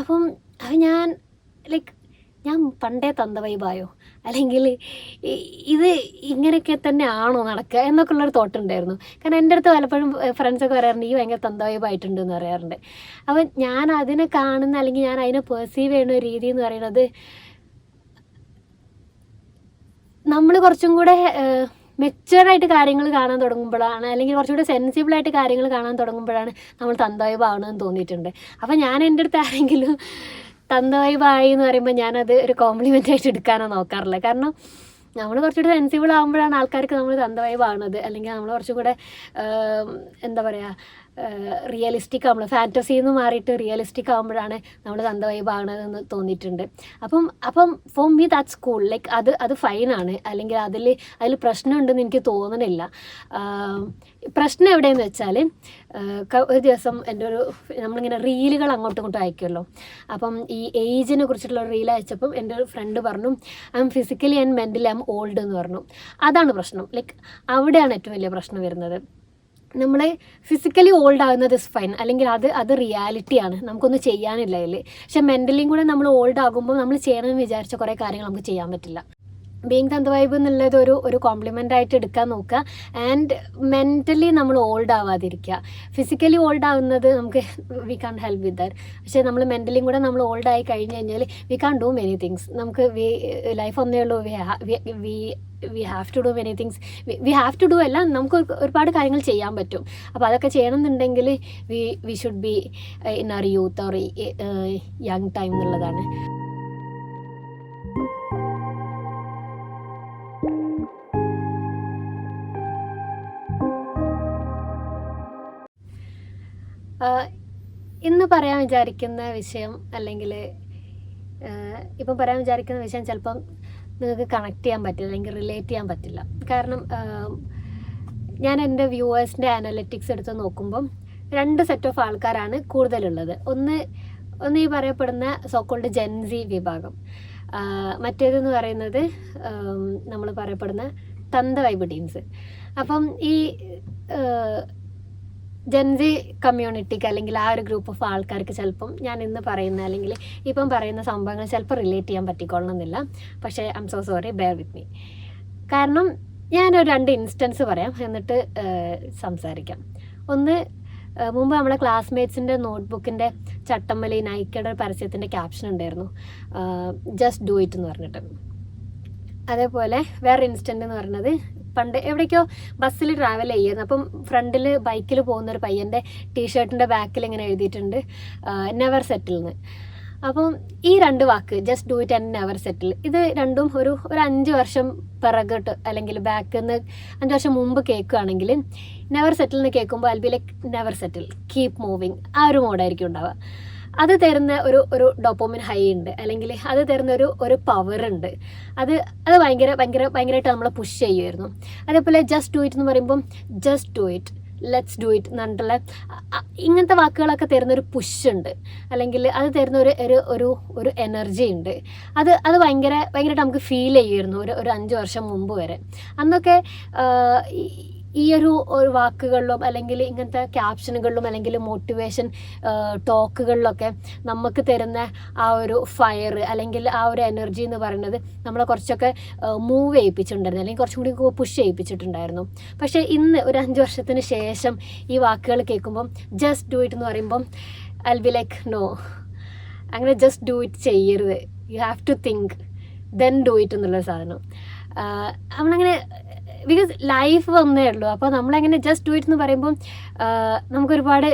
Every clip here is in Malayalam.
അപ്പം അത് ഞാൻ ലൈക്ക് ഞാൻ പണ്ടേ തന്ത വൈബായോ അല്ലെങ്കിൽ ഇത് ഇങ്ങനെയൊക്കെ തന്നെ ആണോ നടക്കുക എന്നൊക്കെ ഉള്ളൊരു തോട്ട് ഉണ്ടായിരുന്നു. കാരണം എന്റെ അടുത്ത് പലപ്പോഴും ഫ്രണ്ട്സൊക്കെ പറയാറുണ്ട് ഈ ഭയങ്കര തന്ത വൈബായിട്ടുണ്ട് എന്ന് പറയാറുണ്ട്. അപ്പം ഞാൻ അതിനെ കാണുന്ന അല്ലെങ്കിൽ ഞാൻ അതിനെ പെർസീവ് ചെയ്യുന്ന രീതി എന്ന് പറയുന്നത് നമ്മൾ കുറച്ചും കൂടെ മെച്ചുവറായിട്ട് കാര്യങ്ങൾ കാണാൻ തുടങ്ങുമ്പോഴാണ് അല്ലെങ്കിൽ കുറച്ചുകൂടെ സെൻസിബിളായിട്ട് കാര്യങ്ങൾ കാണാൻ തുടങ്ങുമ്പോഴാണ് നമ്മൾ തന്തവൈബാവണമെന്ന് തോന്നിയിട്ടുണ്ട്. അപ്പം ഞാൻ എന്റെ അടുത്ത് ആരെങ്കിലും തന്തവൈബായി എന്ന് പറയുമ്പോൾ ഞാനത് ഒരു കോംപ്ലിമെന്റ് ആയിട്ട് എടുക്കാനോ നോക്കാറില്ല കാരണം നമ്മൾ കുറച്ചുകൂടി സെൻസിബിൾ ആകുമ്പോഴാണ് ആൾക്കാർക്ക് നമ്മൾ തന്തവൈബാണത് അല്ലെങ്കിൽ നമ്മൾ കുറച്ചും കൂടെ എന്താ പറയുക റിയലിസ്റ്റിക് ആവുമ്പോൾ ഫാന്റസി നിന്ന് മാറിയിട്ട് റിയലിസ്റ്റിക് ആകുമ്പോഴാണ് നമ്മൾ തന്ത വൈബാകണതെന്ന് തോന്നിയിട്ടുണ്ട്. അപ്പം അപ്പം for me that's cool like അത് അത് ഫൈനാണ് അല്ലെങ്കിൽ അതിൽ അതിൽ പ്രശ്നമുണ്ടെന്ന് എനിക്ക് തോന്നണില്ല. പ്രശ്നം എവിടെയെന്ന് വെച്ചാൽ ഒരു ദിവസം എന്റെ ഒരു നമ്മളിങ്ങനെ റീലുകൾ അങ്ങോട്ടും ഇങ്ങോട്ടും അയക്കുമല്ലോ അപ്പം ഈ ഏജിനെ കുറിച്ചിട്ടുള്ള റീൽ അയച്ചപ്പം എന്റെ ഒരു ഫ്രണ്ട് പറഞ്ഞു I'm physically and mentally I'm old എന്ന് പറഞ്ഞു. അതാണ് പ്രശ്നം. ലൈക്ക് അവിടെയാണ് ഏറ്റവും വലിയ പ്രശ്നം വരുന്നത്. നമ്മൾ ഫിസിക്കലി ഓൾഡ് ആകുന്നത് ഇസ് ഫൈൻ അല്ലെങ്കിൽ അത് അത് റിയാലിറ്റിയാണ് നമുക്കൊന്നും ചെയ്യാനില്ല അതിൽ പക്ഷെ മെന്റലിയും കൂടെ നമ്മൾ ഓൾഡ് ആകുമ്പോൾ നമ്മൾ ചെയ്യണമെന്ന് വിചാരിച്ച കുറേ കാര്യങ്ങൾ നമുക്ക് ചെയ്യാൻ പറ്റില്ല. ബീങ് തന്ത വൈബ് എന്നുള്ളത് ഒരു ഒരു കോംപ്ലിമെന്റ് ആയിട്ട് എടുക്കാൻ നോക്കുക. ആൻഡ് മെന്റലി നമ്മൾ ഓൾഡ് ആവാതിരിക്കുക. ഫിസിക്കലി ഓൾഡ് ആവുന്നത് നമുക്ക് we can help with that പക്ഷേ നമ്മൾ മെന്റലിയും കൂടെ നമ്മൾ ഓൾഡ് ആയി കഴിഞ്ഞ് കഴിഞ്ഞാൽ we can do many things നമുക്ക് വി ലൈഫ് ഒന്നേ ഉള്ളൂ. We we we have to do many things we have to do അല്ല നമുക്ക് ഒരു- ഒരുപാട് കാര്യങ്ങൾ ചെയ്യാൻ പറ്റും. അപ്പോൾ അതൊക്കെ ചെയ്യണം എന്നുണ്ടെങ്കിൽ we we should be in our youth or young time എന്നുള്ളതാണ്. ഇന്ന് പറയാൻ വിചാരിക്കുന്ന വിഷയം അല്ലെങ്കിൽ ഇപ്പം പറയാൻ വിചാരിക്കുന്ന വിഷയം ചിലപ്പം നിങ്ങൾക്ക് കണക്ട് ചെയ്യാൻ പറ്റില്ല അല്ലെങ്കിൽ റിലേറ്റ് ചെയ്യാൻ പറ്റില്ല. കാരണം ഞാൻ എന്റെ വ്യൂവേഴ്സിന്റെ അനലറ്റിക്സ് എടുത്ത് നോക്കുമ്പം രണ്ട് സെറ്റ് ഓഫ് ആൾക്കാരാണ് കൂടുതലുള്ളത്. ഒന്ന് ഒന്ന് ഈ പറയപ്പെടുന്ന സോക്കോൾഡ് ജെൻസി വിഭാഗം. മറ്റേതെന്ന് പറയുന്നത് നമ്മൾ പറയപ്പെടുന്ന തന്ത വൈബ് ടീംസ്. അപ്പം ഈ ജെൻസി കമ്മ്യൂണിറ്റിക്ക് അല്ലെങ്കിൽ ആ ഒരു ഗ്രൂപ്പ് ഓഫ് ആൾക്കാർക്ക് ചിലപ്പം ഞാൻ ഇന്ന് പറയുന്ന അല്ലെങ്കിൽ ഇപ്പം പറയുന്ന സംഭവങ്ങൾ ചിലപ്പോൾ റിലേറ്റ് ചെയ്യാൻ പറ്റിക്കൊള്ളണമെന്നില്ല. പക്ഷേ I'm so sorry bear with me കാരണം ഞാനൊരു രണ്ട് ഇൻസ്റ്റൻസ് പറയാം. എന്നിട്ട് സംസാരിക്കാം. ഒന്ന് മുമ്പ് നമ്മളെ ക്ലാസ്മേറ്റ്സിന്റെ നോട്ട്ബുക്കിന്റെ ചട്ടമ്മലി നൈക്കയുടെ പരസ്യത്തിന്റെ ക്യാപ്ഷൻ ഉണ്ടായിരുന്നു. ജസ്റ്റ് ഡു ഇറ്റ് എന്ന് പറഞ്ഞിട്ട്. അതേപോലെ വേറെ ഇൻസ്റ്റന്റ് എന്ന് പറയുന്നത് പണ്ട് എവിടേക്കോ ബസ്സിൽ ട്രാവൽ ചെയ്യുന്നു അപ്പം ഫ്രണ്ടിൽ ബൈക്കിൽ പോകുന്ന ഒരു പയ്യന്റെ ടീഷർട്ടിന്റെ ബാക്കിൽ ഇങ്ങനെ എഴുതിയിട്ടുണ്ട് നെവർ സെറ്റിൽ എന്ന് അപ്പം ഈ രണ്ട് വാക്ക് just do it and never settle ഇത് രണ്ടും ഒരു ഒരു അഞ്ച് വർഷം പിറകോട്ട് അല്ലെങ്കിൽ ബാക്കിൽ നിന്ന് അഞ്ച് വർഷം മുമ്പ് കേൾക്കുകയാണെങ്കിൽ നെവർ സെറ്റിൽ എന്ന് കേൾക്കുമ്പോൾ like never settle keep moving ആ ഒരു മോഡായിരിക്കും ഉണ്ടാവുക. അത് തരുന്ന ഒരു ഒരു ഡോപ്പോമിൻ ഹൈ ഉണ്ട്. അല്ലെങ്കിൽ അത് തരുന്ന ഒരു ഒരു പവർ ഉണ്ട്. അത് അത് ഭയങ്കര ഭയങ്കര ഭയങ്കരമായിട്ട് നമ്മളെ പുഷ് ചെയ്യുമായിരുന്നു അതേപോലെ ജസ്റ്റ് ഡു ഇറ്റ് എന്ന് പറയുമ്പം just do it let's do it എന്ന് പറഞ്ഞിട്ടുള്ള ഇങ്ങനത്തെ വാക്കുകളൊക്കെ തരുന്ന ഒരു പുഷ് ഉണ്ട്. അല്ലെങ്കിൽ അത് തരുന്ന ഒരു ഒരു ഒരു ഒരു എനർജി ഉണ്ട്. അത് അത് ഭയങ്കര ഭയങ്കരമായിട്ട് നമുക്ക് ഫീൽ ചെയ്യുമായിരുന്നു ഒരു ഒരു അഞ്ച് വർഷം മുമ്പ് വരെ. അന്നൊക്കെ ഈ- ഒരു ഒരു വാക്കുകളിലും അല്ലെങ്കിൽ ഇങ്ങനത്തെ ക്യാപ്ഷനുകളിലും അല്ലെങ്കിൽ മോട്ടിവേഷൻ ടോക്കുകളിലൊക്കെ നമുക്ക് തരുന്ന ആ ഒരു ഫയർ അല്ലെങ്കിൽ ആ ഒരു എനർജി എന്ന് പറയുന്നത് നമ്മളെ കുറച്ചൊക്കെ മൂവ് ചെയ്യിപ്പിച്ചിട്ടുണ്ടായിരുന്നു. അല്ലെങ്കിൽ കുറച്ചും കൂടി പുഷ് ചെയ്യിപ്പിച്ചിട്ടുണ്ടായിരുന്നു. പക്ഷേ ഇന്ന് ഒരു അഞ്ച് വർഷത്തിന് ശേഷം ഈ വാക്കുകൾ കേൾക്കുമ്പം ജസ്റ്റ് ഡു ഇറ്റ് എന്ന് പറയുമ്പം ഐ ബി ലൈക്ക് നോ അങ്ങനെ ജസ്റ്റ് ഡു ഇറ്റ് ചെയ്യരുത്. You have to think then do it എന്നുള്ള സാധനം. അവനങ്ങനെ ബിക്കോസ് ലൈഫ് വന്നേ ഉള്ളൂ. അപ്പോൾ നമ്മളങ്ങനെ ജസ്റ്റ് ഡു ഇറ്റ് എന്ന് പറയുമ്പം നമുക്കൊരുപാട്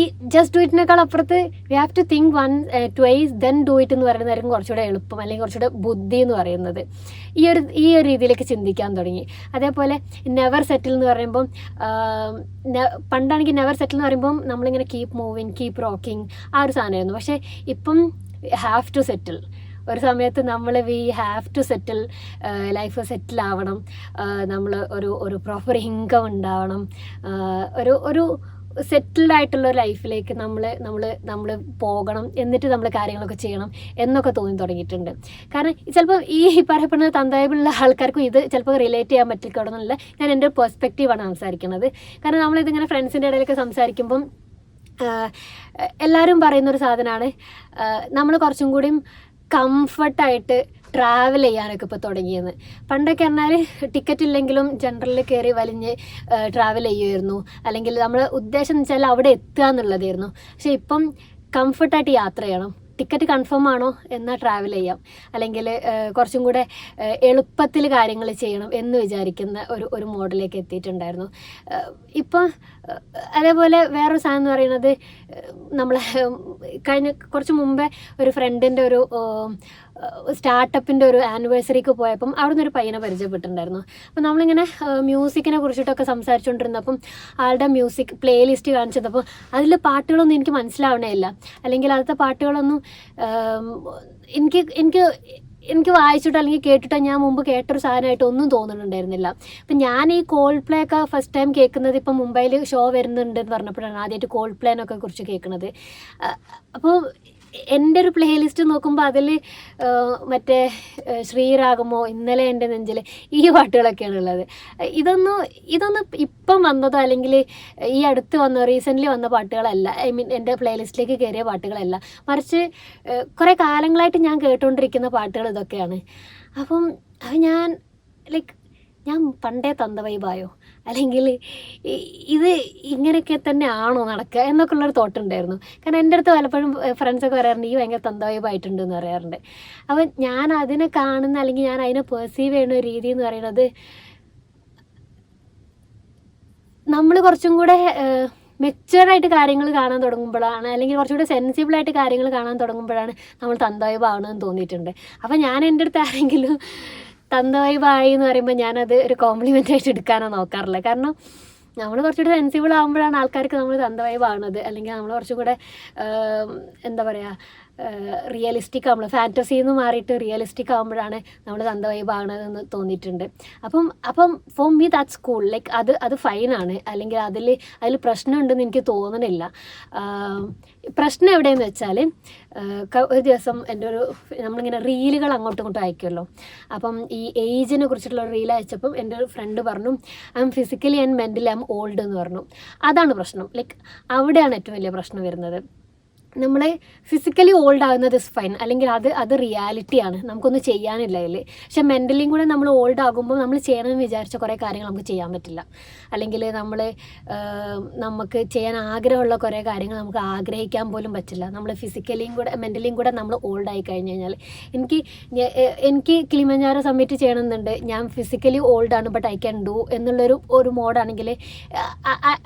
ഈ ജസ്റ്റ് ഡു ഇറ്റിനേക്കാൾ അപ്പുറത്ത് we have to think one twice then do it എന്ന് പറയുന്നതായിരിക്കും കുറച്ചുകൂടെ എളുപ്പം അല്ലെങ്കിൽ കുറച്ചുകൂടെ ബുദ്ധി എന്ന് പറയുന്നത്. ഈ ഒരു ഈ ഒരു രീതിയിലേക്ക് ചിന്തിക്കാൻ തുടങ്ങി. അതേപോലെ നെവർ സെറ്റിൽ എന്ന് പറയുമ്പം പണ്ടാണെങ്കിൽ നെവർ സെറ്റിൽ എന്ന് പറയുമ്പം നമ്മളിങ്ങനെ കീപ്പ് മൂവിങ് കീപ്പ് റോക്കിങ് ആ ഒരു സാധനമായിരുന്നു. പക്ഷേ ഇപ്പം ഹാവ് ടു സെറ്റിൽ ഒരു സമയത്ത് നമ്മൾ we have to settle life settle ആവണം. നമ്മൾ ഒരു ഒരു പ്രോപ്പർ ഇൻകം ഉണ്ടാവണം. ഒരു ഒരു സെറ്റിൽഡ് ആയിട്ടുള്ള ലൈഫിലേക്ക് നമ്മൾ നമ്മൾ നമ്മൾ പോകണം. എന്നിട്ട് നമ്മൾ കാര്യങ്ങളൊക്കെ ചെയ്യണം എന്നൊക്കെ തോന്നി തുടങ്ങിയിട്ടുണ്ട്. കാരണം ചിലപ്പോൾ ഈ പറയപ്പെടുന്ന തന്തായുള്ള ആൾക്കാർക്കും ഇത് ചിലപ്പോൾ റിലേറ്റ് ചെയ്യാൻ പറ്റിക്കൊള്ളുന്നില്ല ഞാൻ എന്റെ പെർസ്പെക്റ്റീവാണ് സംസാരിക്കുന്നത്. കാരണം നമ്മളിതിങ്ങനെ ഫ്രണ്ട്സിന്റെ ഇടയിലൊക്കെ സംസാരിക്കുമ്പം എല്ലാവരും പറയുന്നൊരു സാധനമാണ് നമ്മൾ കുറച്ചും കൂടിയും കംഫർട്ടായിട്ട് ട്രാവൽ ചെയ്യാനൊക്കെ ഇപ്പോൾ തുടങ്ങിയത് പണ്ടൊക്കെ പറഞ്ഞാൽ ടിക്കറ്റ് ഇല്ലെങ്കിലും ജനറലിൽ കയറി വലിഞ്ഞ് ട്രാവൽ ചെയ്യുമായിരുന്നു അല്ലെങ്കിൽ നമ്മൾ ഉദ്ദേശം എന്ന് വെച്ചാൽ അവിടെ എത്തുക എന്നുള്ളതായിരുന്നു. പക്ഷേ ഇപ്പം കംഫർട്ടായിട്ട് യാത്ര ചെയ്യണം. ടിക്കറ്റ് കൺഫേം ആണോ എന്നാൽ ട്രാവൽ ചെയ്യാം. അല്ലെങ്കിൽ കുറച്ചും കൂടെ എളുപ്പത്തിൽ കാര്യങ്ങൾ ചെയ്യണം എന്ന് വിചാരിക്കുന്ന ഒരു ഒരു മോഡലേക്ക് എത്തിയിട്ടുണ്ടായിരുന്നു. ഇപ്പം അതേപോലെ വേറൊരു സാധനം എന്ന് പറയുന്നത് നമ്മളെ കഴിഞ്ഞ കുറച്ച് മുമ്പേ ഒരു ഫ്രണ്ടിന്റെ ഒരു സ്റ്റാർട്ടപ്പിന്റെ ഒരു ആനിവേഴ്സറിക്ക് പോയപ്പം അവിടെ നിന്നൊരു പയ്യനെ പരിചയപ്പെട്ടിട്ടുണ്ടായിരുന്നു. അപ്പം നമ്മളിങ്ങനെ മ്യൂസിക്കിനെ കുറിച്ചിട്ടൊക്കെ സംസാരിച്ചുകൊണ്ടിരുന്നപ്പം ആളുടെ മ്യൂസിക് പ്ലേലിസ്റ്റ് കാണിച്ചപ്പോൾ അതിൽ പാട്ടുകളൊന്നും എനിക്ക് മനസ്സിലാവണേ ഇല്ല അല്ലെങ്കിൽ അതിലത്തെ പാട്ടുകളൊന്നും എനിക്ക് എനിക്ക് എനിക്ക് വായിച്ചിട്ടോ അല്ലെങ്കിൽ കേട്ടിട്ടോ ഞാൻ മുമ്പ് കേട്ടൊരു സാധനമായിട്ട് ഒന്നും തോന്നുന്നുണ്ടായിരുന്നില്ല അപ്പം ഞാൻ ഈ കോൾഡ് പ്ലേ ഒക്കെ ഫസ്റ്റ് ടൈം കേൾക്കുന്നത് ഇപ്പം മുംബൈയിൽ ഷോ വരുന്നുണ്ട് എന്ന് പറഞ്ഞപ്പോഴാണ് ആദ്യമായിട്ട് കോൾഡ് പ്ലേനൊക്കെ കുറിച്ച് കേൾക്കുന്നത് അപ്പോൾ എന്റെ ഒരു പ്ലേ ലിസ്റ്റ് നോക്കുമ്പോൾ അതിൽ മറ്റേ ശ്രീരാഗമോ ഇന്നലെ എന്റെ നെഞ്ചിൽ ഈ പാട്ടുകളൊക്കെയാണ് ഉള്ളത് ഇതൊന്ന് ഇതൊന്ന് ഇപ്പം വന്നതോ അല്ലെങ്കിൽ ഈ അടുത്ത് വന്ന റീസെന്റ്ലി വന്ന പാട്ടുകളല്ല. ഐ മീൻ എന്റെ പ്ലേ ലിസ്റ്റിലേക്ക് കയറിയ പാട്ടുകളല്ല. മറിച്ച് കുറേ കാലങ്ങളായിട്ട് ഞാൻ കേട്ടുകൊണ്ടിരിക്കുന്ന പാട്ടുകൾ ഇതൊക്കെയാണ്. അപ്പം അത് ഞാൻ ലൈക്ക് ഞാൻ പണ്ടേ തന്ത വൈബായോ അല്ലെങ്കിൽ ഇത് ഇങ്ങനെയൊക്കെ തന്നെ ആണോ നടക്കുക എന്നൊക്കെ ഉള്ളൊരു തോട്ട് ഉണ്ടായിരുന്നു. കാരണം എന്റെ അടുത്ത് പലപ്പോഴും ഫ്രണ്ട്സൊക്കെ പറയാറുണ്ട് ഈ ഭയങ്കര തന്ത വൈബായിട്ടുണ്ട് എന്ന് പറയാറുണ്ട്. അപ്പം ഞാൻ അതിനെ കാണുന്ന അല്ലെങ്കിൽ ഞാൻ അതിനെ പെർസീവ് ചെയ്യുന്ന രീതി എന്ന് പറയുന്നത് നമ്മൾ കുറച്ചും കൂടെ മെച്ചുവറായിട്ട് കാര്യങ്ങൾ കാണാൻ തുടങ്ങുമ്പോഴാണ് അല്ലെങ്കിൽ കുറച്ചുകൂടെ സെൻസിബിളായിട്ട് കാര്യങ്ങൾ കാണാൻ തുടങ്ങുമ്പോഴാണ് നമ്മൾ തന്തവൈബാവണമെന്ന് തോന്നിയിട്ടുണ്ട്. അപ്പം ഞാൻ എന്റെ അടുത്ത് ആരെങ്കിലും തന്തവൈബായി എന്ന് പറയുമ്പോൾ ഞാനത് ഒരു കോംപ്ലിമെന്റ് ആയിട്ട് എടുക്കാനോ നോക്കാറില്ല കാരണം നമ്മൾ കുറച്ചുകൂടി സെൻസിബിൾ ആകുമ്പോഴാണ് ആൾക്കാർക്ക് നമ്മൾ തന്തവൈബാണത് അല്ലെങ്കിൽ നമ്മൾ കുറച്ചും കൂടെ എന്താ പറയുക റിയലിസ്റ്റിക് ആകുമ്പോൾ ഫാന്റസി എന്ന് മാറിയിട്ട് റിയലിസ്റ്റിക് ആകുമ്പോഴാണ് നമ്മൾ തന്ത വൈബാകണതെന്ന് തോന്നിയിട്ടുണ്ട്. അപ്പം അപ്പം for me that's cool like അത് അത് ഫൈനാണ് അല്ലെങ്കിൽ അതിൽ അതിൽ പ്രശ്നമുണ്ടെന്ന് എനിക്ക് തോന്നണില്ല. പ്രശ്നം എവിടെയെന്ന് വെച്ചാൽ ഒരു ദിവസം എന്റെ ഒരു നമ്മളിങ്ങനെ റീലുകൾ അങ്ങോട്ടും ഇങ്ങോട്ടും അയക്കുമല്ലോ. അപ്പം ഈ ഏജിനെ കുറിച്ചിട്ടുള്ള റീൽ അയച്ചപ്പം എന്റെ ഒരു ഫ്രണ്ട് പറഞ്ഞു I'm physically and mentally I'm old എന്ന് പറഞ്ഞു. അതാണ് പ്രശ്നം. ലൈക്ക് അവിടെയാണ് ഏറ്റവും വലിയ പ്രശ്നം വരുന്നത്. നമ്മൾ ഫിസിക്കലി ഓൾഡ് ആകുന്നത് ഇസ് ഫൈൻ അല്ലെങ്കിൽ അത് അത് റിയാലിറ്റിയാണ് നമുക്കൊന്നും ചെയ്യാനില്ല അതിൽ പക്ഷെ മെന്റലിയും കൂടെ നമ്മൾ ഓൾഡ് ആകുമ്പോൾ നമ്മൾ ചെയ്യണമെന്ന് വിചാരിച്ച കുറേ കാര്യങ്ങൾ നമുക്ക് ചെയ്യാൻ പറ്റില്ല. അല്ലെങ്കിൽ നമ്മൾ നമുക്ക് ചെയ്യാൻ ആഗ്രഹമുള്ള കുറേ കാര്യങ്ങൾ നമുക്ക് ആഗ്രഹിക്കാൻ പോലും പറ്റില്ല. നമ്മൾ ഫിസിക്കലിയും കൂടെ മെന്റലിയും കൂടെ നമ്മൾ ഓൾഡ് ആയി കഴിഞ്ഞ് കഴിഞ്ഞാൽ. എനിക്ക് എനിക്ക് കിളിമഞ്ഞാറ സബ്മിറ്റ് ചെയ്യണമെന്നുണ്ട്. ഞാൻ ഫിസിക്കലി ഓൾഡ് ആണ് ബട്ട് ഐ ക്യാൻ ഡു എന്നുള്ളൊരു ഒരു മോഡാണെങ്കിൽ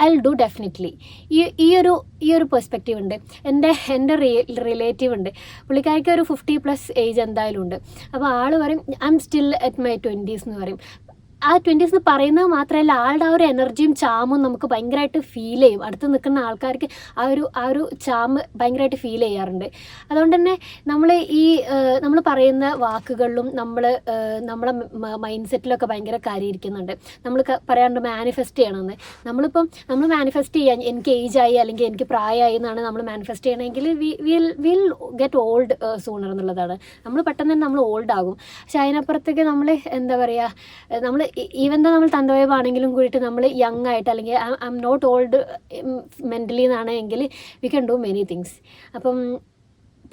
ഐ ഡു ഡെഫിനറ്റ്ലി ഈ ഈ ഒരു ഈ ഒരു പെർസ്പെക്റ്റീവ് ഉണ്ട്. എന്റെ എന്റെ റിലേറ്റീവ് ഉണ്ട്. പുള്ളിക്കാരിക്ക് ഒരു ഫിഫ്റ്റി പ്ലസ് ഏജ് എന്തായാലും ഉണ്ട്. അപ്പോൾ ആൾ പറയും I'm still at my twenties എന്ന് പറയും. ആ ട്വന്റീസ് പറയുന്നത് മാത്രമല്ല ആളുടെ ആ ഒരു എനർജിയും ചാമും നമുക്ക് ഭയങ്കരമായിട്ട് ഫീൽ ചെയ്യും. അടുത്ത് നിൽക്കുന്ന ആൾക്കാർക്ക് ആ ഒരു ആ ഒരു ചാമ് ഭയങ്കരമായിട്ട് ഫീൽ ചെയ്യാറുണ്ട്. അതുകൊണ്ട് തന്നെ നമ്മൾ ഈ നമ്മൾ പറയുന്ന വാക്കുകളിലും നമ്മൾ നമ്മളെ മൈൻഡ് സെറ്റിലൊക്കെ ഭയങ്കര കാര്യമായിരിക്കുന്നുണ്ട്. നമ്മൾ പറയാറുണ്ട് മാനിഫെസ്റ്റ് ചെയ്യണമെന്ന്. നമ്മളിപ്പം നമ്മൾ മാനിഫെസ്റ്റ് ചെയ്യാൻ എനിക്ക് ഏജ് ആയി അല്ലെങ്കിൽ എനിക്ക് പ്രായമായി എന്നാണ് നമ്മൾ മാനിഫെസ്റ്റ് ചെയ്യണമെങ്കിൽ will will get old sooner എന്നുള്ളതാണ്. നമ്മൾ പെട്ടെന്ന് തന്നെ നമ്മൾ ഓൾഡ് ആകും. പക്ഷെ അതിനപ്പുറത്തേക്ക് നമ്മൾ എന്താ പറയുക നമ്മൾ ഈവൻ ദോ നമ്മൾ തന്തവയവാണെങ്കിലും കൂടിയിട്ട് നമ്മൾ യങ് ആയിട്ട് അല്ലെങ്കിൽ I'm not old mentally എന്നാണ് എങ്കിൽ we can do many things അപ്പം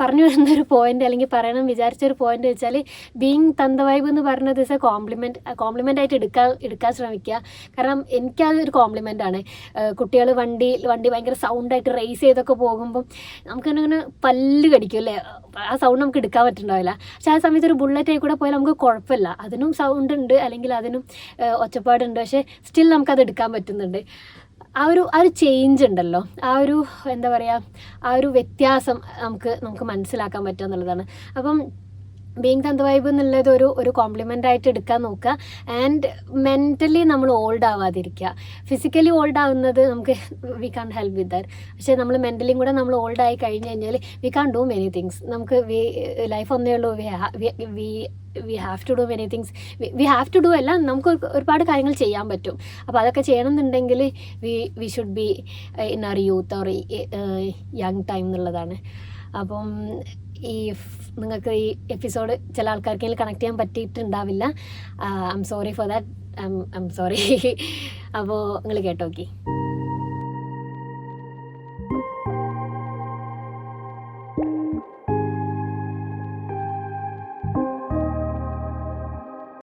പറഞ്ഞു വരുന്ന ഒരു പോയിന്റ് അല്ലെങ്കിൽ പറയണം വിചാരിച്ച ഒരു പോയിന്റ് വെച്ചാൽ ബീങ് തന്ത വൈബ് എന്ന് പറഞ്ഞത് ഇസ് കോംപ്ലിമെന്റ് കോംപ്ലിമെന്റ് ആയിട്ട് എടുക്കാൻ എടുക്കാൻ ശ്രമിക്കുക. കാരണം എനിക്കത് ഒരു കോംപ്ലിമെന്റ് ആണ്. കുട്ടികൾ വണ്ടി വണ്ടി ഭയങ്കര സൗണ്ടായിട്ട് റേസ് ചെയ്തൊക്കെ പോകുമ്പം നമുക്കിങ്ങനെ പല്ല് കടിക്കും അല്ലേ? ആ സൗണ്ട് നമുക്ക് എടുക്കാൻ പറ്റുന്നുണ്ടാവില്ല പക്ഷെ ആ സമയത്ത് ഒരു ബുള്ളറ്റ് ആയി കൂടെ പോയാൽ നമുക്ക് കുഴപ്പമില്ല. അതിനും സൗണ്ട് ഉണ്ട് അല്ലെങ്കിൽ അതിനും ഒച്ചപ്പാടുണ്ട്. പക്ഷേ സ്റ്റിൽ നമുക്കത് എടുക്കാൻ പറ്റുന്നുണ്ട്. ആ ഒരു ആ ഒരു ചേഞ്ച് ഉണ്ടല്ലോ. ആ ഒരു എന്താ പറയുക ആ ഒരു വ്യത്യാസം നമുക്ക് നമുക്ക് മനസ്സിലാക്കാൻ പറ്റുക എന്നുള്ളതാണ്. അപ്പം ബീങ് തന്ത വൈബ് എന്നുള്ളത് ഒരു ഒരു കോംപ്ലിമെന്റ് ആയിട്ട് എടുക്കാൻ നോക്കുക. ആൻഡ് മെന്റലി നമ്മൾ ഓൾഡ് ആവാതിരിക്കുക. ഫിസിക്കലി ഓൾഡ് ആവുന്നത് നമുക്ക് we can help with that പക്ഷേ നമ്മൾ മെന്റലിയും കൂടെ നമ്മൾ ഓൾഡ് ആയി കഴിഞ്ഞ് കഴിഞ്ഞാൽ we can do many things നമുക്ക് വി ലൈഫ് ഒന്നേ ഉള്ളൂ. We we we have to do many things we have to do അല്ല നമുക്ക് ഒരുപാട് കാര്യങ്ങൾ ചെയ്യാൻ പറ്റും. അപ്പോൾ അതൊക്കെ ചെയ്യണമെന്നുണ്ടെങ്കിൽ we we should be in our youth or young time എന്നുള്ളതാണ്. അപ്പം ഈ നിങ്ങൾക്ക് ഈ എപ്പിസോഡ് ചില ആൾക്കാർക്കെങ്കിലും കണക്ട് ചെയ്യാൻ പറ്റിയിട്ടുണ്ടാവില്ല. I'm sorry for that I'm sorry അപ്പോൾ നിങ്ങൾ കേട്ടോക്കി.